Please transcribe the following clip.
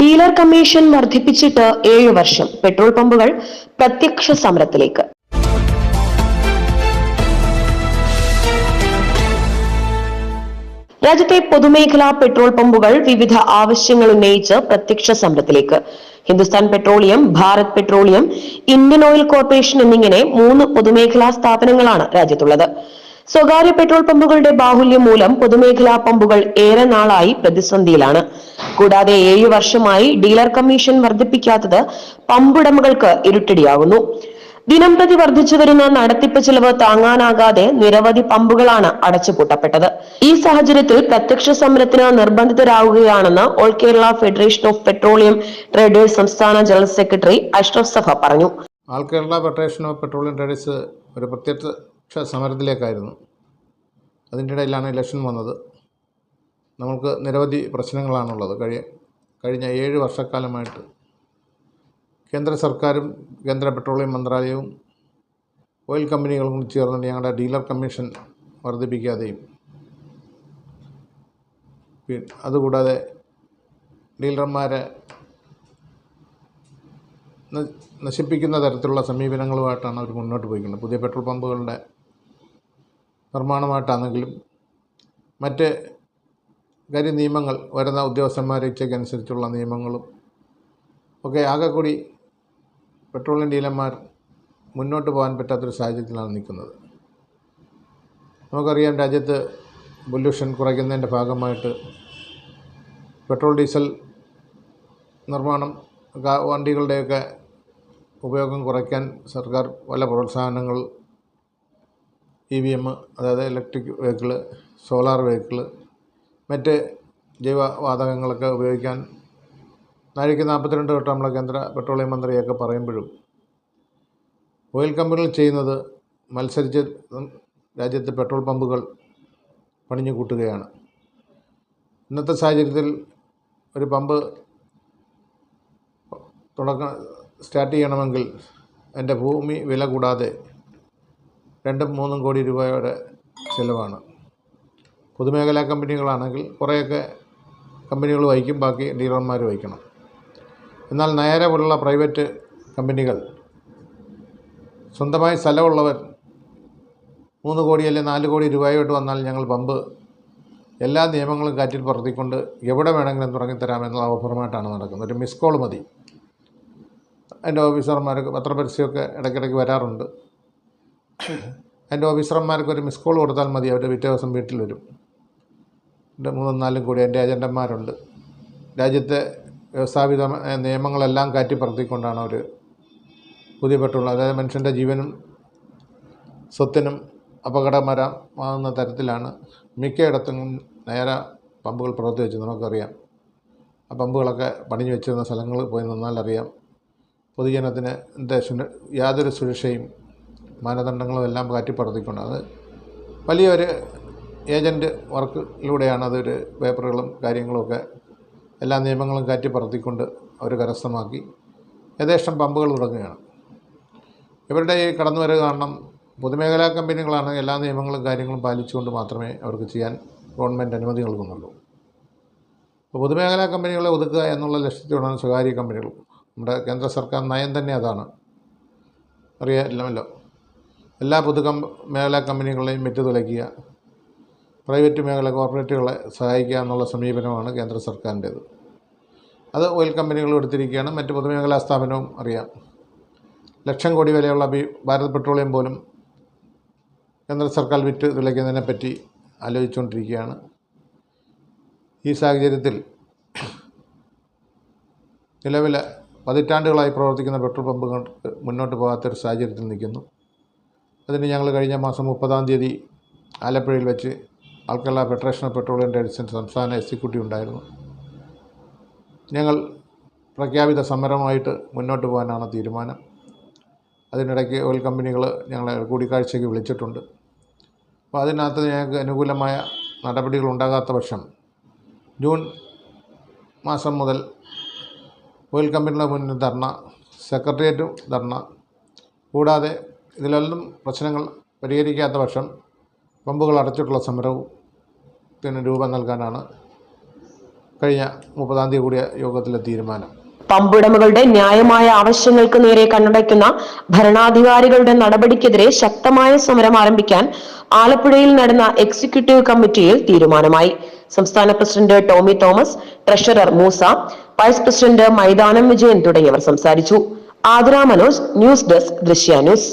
Dealer commission വർദ്ധിപ്പിച്ചിട്ട് ഏഴ് വർഷം petrol പമ്പുകൾ പ്രത്യക്ഷ സമരത്തിലേക്ക്. രാജ്യത്തെ പൊതുമേഖലാ പെട്രോൾ പമ്പുകൾ വിവിധ ആവശ്യങ്ങൾ ഉന്നയിച്ച് പ്രത്യക്ഷ സമരത്തിലേക്ക്. Hindustan petroleum Bharat petroleum Indian oil corporation എന്നിങ്ങനെ മൂന്ന് പൊതുമേഖലാ സ്ഥാപനങ്ങളാണ് രാജ്യത്തുള്ളത്. സ്വകാര്യ പെട്രോൾ പമ്പുകളുടെ ബാഹുല്യം മൂലം പൊതുമേഖലാ പമ്പുകൾ ഏറെ നാളായി പ്രതിസന്ധിയിലാണ്. കൂടാതെ ഏഴു വർഷമായി ഡീലർ കമ്മീഷൻ വർദ്ധിപ്പിക്കാത്തത് പമ്പുടമകൾക്ക് ഇരുട്ടടിയാകുന്നു. ദിനം പ്രതി വർദ്ധിച്ചു വരുന്ന നടത്തിപ്പ് ചെലവ് താങ്ങാനാകാതെ നിരവധി പമ്പുകളാണ് അടച്ചുപൂട്ടപ്പെട്ടത്. ഈ സാഹചര്യത്തിൽ പ്രത്യക്ഷ സമരത്തിന് നിർബന്ധിതരാകുകയാണെന്ന് all Kerala federation of petroleum traders സംസ്ഥാന ജനറൽ സെക്രട്ടറി അഷ്റഫ് സഫ പറഞ്ഞു. All Kerala federation of petroleum traders ഒരു പ്രത്യക്ഷ സമരത്തിലേക്കായിരുന്നു. അതിന്റെ ഇടയിലാണ് ഇലക്ഷൻ വന്നത്. നമുക്ക് നിരവധി പ്രശ്നങ്ങളാണുള്ളത്. കഴി കഴിഞ്ഞ ഏഴ് വർഷക്കാലമായിട്ട് കേന്ദ്ര സർക്കാരും കേന്ദ്ര പെട്രോളിയം മന്ത്രാലയവും ഓയിൽ കമ്പനികളും ചേർന്ന് ഞങ്ങളുടെ ഡീലർ കമ്മീഷൻ വർദ്ധിപ്പിക്കാതെയും അതുകൂടാതെ ഡീലർമാരെ നശിപ്പിക്കുന്ന തരത്തിലുള്ള സമീപനങ്ങളുമായിട്ടാണ് അവർ മുന്നോട്ട് പോയിക്കുന്നത് പുതിയ പെട്രോൾ പമ്പുകളുടെ നിർമ്മാണമായിട്ടാണെങ്കിലും മറ്റ് കാര്യ നിയമങ്ങൾ വരുന്ന ഉദ്യോഗസ്ഥന്മാരെ ഇച്ഛയ്ക്കനുസരിച്ചുള്ള നിയമങ്ങളും ഒക്കെ ആകെ കൂടി പെട്രോളിയം ഡീലർമാർ മുന്നോട്ട് പോകാൻ പറ്റാത്തൊരു സാഹചര്യത്തിലാണ് നിൽക്കുന്നത്. നമുക്കറിയാം രാജ്യത്ത് പൊല്യൂഷൻ കുറയ്ക്കുന്നതിന്റെ ഭാഗമായിട്ട് പെട്രോൾ ഡീസൽ നിർമ്മാണം വണ്ടികളുടെയൊക്കെ ഉപയോഗം കുറയ്ക്കാൻ സർക്കാർ പല പ്രോത്സാഹനങ്ങൾ ഇ വി എം അതായത് ഇലക്ട്രിക് വെഹിക്കിൾ സോളാർ വെഹിക്കിൾ മറ്റ് ജൈവ ജൈവവാതകങ്ങളൊക്കെ ഉപയോഗിക്കാൻ നാഴിക നാൽപ്പത്തിരണ്ട് തൊട്ട് നമ്മളെ കേന്ദ്ര പെട്രോളിയം മന്ത്രിയൊക്കെ പറയുമ്പോഴും ഓയിൽ കമ്പനികൾ ചെയ്യുന്നത് മത്സരിച്ച് രാജ്യത്ത് പെട്രോൾ പമ്പുകൾ പണിഞ്ഞു കൂട്ടുകയാണ്. ഇന്നത്തെ സാഹചര്യത്തിൽ ഒരു പമ്പ് തുടക്കം സ്റ്റാർട്ട് ചെയ്യണമെങ്കിൽ എന്റെ ഭൂമി വില കൂടാതെ രണ്ടും മൂന്നും കോടി രൂപയുടെ ചിലവാണ്. പൊതുമേഖലാ കമ്പനികളാണെങ്കിൽ കുറേയൊക്കെ കമ്പനികൾ വഹിക്കും ബാക്കി ഡീലർമാർ വഹിക്കണം. എന്നാൽ നേരെ പോലുള്ള പ്രൈവറ്റ് കമ്പനികൾ സ്വന്തമായി സ്ഥലമുള്ളവർ മൂന്ന് കോടി അല്ലെങ്കിൽ നാല് കോടി രൂപയോട്ട് വന്നാൽ ഞങ്ങൾ പമ്പ് എല്ലാ നിയമങ്ങളും കാറ്റിൽ പറത്തിക്കൊണ്ട് എവിടെ വേണമെങ്കിലും തുടങ്ങിത്തരാമെന്നുള്ള ഓഫറുമായിട്ടാണ് നടക്കുന്നത്. ഒരു മിസ് കോൾ മതി. അതിന്റെ ഓഫീസർമാർക്ക് പത്രപരസ്യമൊക്കെ ഇടയ്ക്കിടയ്ക്ക് വരാറുണ്ട്. അതിന്റെ ഓഫീസർമാർക്ക് ഒരു മിസ് കോൾ കൊടുത്താൽ മതി അവർ പിറ്റേ ദിവസം വീട്ടിൽ വരും. എന്റെ മൂന്നും നാലും കൂടി എന്റെ ഏജന്റന്മാരുണ്ട് രാജ്യത്തെ വ്യവസ്ഥാപിത നിയമങ്ങളെല്ലാം കാറ്റിപ്പറത്തിക്കൊണ്ടാണ് അവർ പുതിയ പെട്ടുള്ളത് അതായത് മനുഷ്യന്റെ ജീവനും സ്വത്തിനും അപകടം വരാമാകുന്ന തരത്തിലാണ് മിക്കയിടത്തും നേരെ പമ്പുകൾ പ്രവർത്തിച്ച് നമുക്കറിയാം. ആ പമ്പുകളൊക്കെ പണിഞ്ഞു വെച്ചിരുന്ന സ്ഥലങ്ങൾ പോയി നിന്നാൽ അറിയാം. പൊതുജനത്തിന് എന്താ യാതൊരു സുരക്ഷയും മാനദണ്ഡങ്ങളും എല്ലാം കാറ്റിപ്പടർത്തിക്കൊണ്ട് അത് വലിയൊരു ഏജന്റ് വർക്കിലൂടെയാണ് അതൊരു പേപ്പറുകളും കാര്യങ്ങളുമൊക്കെ എല്ലാ നിയമങ്ങളും കാറ്റിപ്പറത്തിക്കൊണ്ട് അവർ കരസ്ഥമാക്കി യഥേഷ്ടം പമ്പുകൾ തുടങ്ങുകയാണ്. ഇവരുടെ ഈ കടന്നുവരവ് കാരണം പൊതുമേഖലാ കമ്പനികളാണ് എല്ലാ നിയമങ്ങളും കാര്യങ്ങളും പാലിച്ചുകൊണ്ട് മാത്രമേ അവർക്ക് ചെയ്യാൻ ഗവൺമെന്റ് അനുമതി നൽകുന്നുള്ളൂ. അപ്പോൾ പൊതുമേഖലാ കമ്പനികളെ ഒതുക്കുക എന്നുള്ള ലക്ഷ്യത്തോടാണ് സ്വകാര്യ കമ്പനികൾ. നമ്മുടെ കേന്ദ്ര സർക്കാർ നയം തന്നെ അതാണ്. അറിയാമല്ലോ എല്ലാ പൊതു മേഖലാ കമ്പനികളെയും വെറ്റി തുലയ്ക്കുക പ്രൈവറ്റ് മേഖല കോർപ്പറേറ്റുകളെ സഹായിക്കുക എന്നുള്ള സമീപനമാണ് കേന്ദ്ര സർക്കാരിന്റേത്. അത് ഓയിൽ കമ്പനികളും എടുത്തിരിക്കുകയാണ്. മറ്റ് പൊതുമേഖലാ സ്ഥാപനവും അറിയാം. ലക്ഷം കോടി വിലയുള്ള ഭാരത് പെട്രോളിയം പോലും കേന്ദ്ര സർക്കാർ വിറ്റ് തുലയ്ക്കുന്നതിനെ പറ്റി ആലോചിച്ചുകൊണ്ടിരിക്കുകയാണ്. ഈ സാഹചര്യത്തിൽ നിലവിൽ പതിറ്റാണ്ടുകളായി പ്രവർത്തിക്കുന്ന പെട്രോൾ പമ്പുകൾക്ക് മുന്നോട്ട് പോകാത്തൊരു സാഹചര്യത്തിൽ നിൽക്കുന്നു. അതിന് ഞങ്ങൾ കഴിഞ്ഞ മാസം മുപ്പതാം തീയതി ആലപ്പുഴയിൽ വെച്ച് all Kerala federation of petroleum ട്രേഡ്സിന്റെ സംസ്ഥാന എക്സിക്യൂട്ടീവ് ഉണ്ടായിരുന്നു. ഞങ്ങൾ പ്രഖ്യാപിത സമരമായിട്ട് മുന്നോട്ട് പോകാനാണ് തീരുമാനം. അതിനിടയ്ക്ക് ഓയിൽ കമ്പനികൾ ഞങ്ങളെ കൂടിക്കാഴ്ചയ്ക്ക് വിളിച്ചിട്ടുണ്ട്. അപ്പോൾ അതിനകത്ത് ഞങ്ങൾക്ക് അനുകൂലമായ നടപടികൾ ഉണ്ടാകാത്ത പക്ഷം ജൂൺ മാസം മുതൽ ഓയിൽ കമ്പനികളുടെ മുന്നിൽ ധർണ സെക്രട്ടേറിയറ്റും ധർണ കൂടാതെ ഇതിലൊന്നും പ്രശ്നങ്ങൾ പരിഹരിക്കാത്ത പക്ഷം പമ്പുകൾ അടച്ചിട്ടുള്ള സമരവും രൂപം നൽകാനാണ് കഴിഞ്ഞ മുപ്പതാം തീയതി കൂടിയ യോഗത്തിലെ തീരുമാനം. പമ്പുടമകളുടെ ന്യായമായ ആവശ്യങ്ങൾക്ക് നേരെ കണ്ണടയ്ക്കുന്ന ഭരണാധികാരികളുടെ നടപടിക്കെതിരെ ശക്തമായ സമരം ആരംഭിക്കാൻ ആലപ്പുഴയിൽ നടന്ന എക്സിക്യൂട്ടീവ് കമ്മിറ്റിയിൽ തീരുമാനമായി. സംസ്ഥാന president Tomy Thomas treasurer Moosa vice president Maithanam Vijayan തുടങ്ങിയവർ സംസാരിച്ചു. Athira Manoj news desk Drishya news.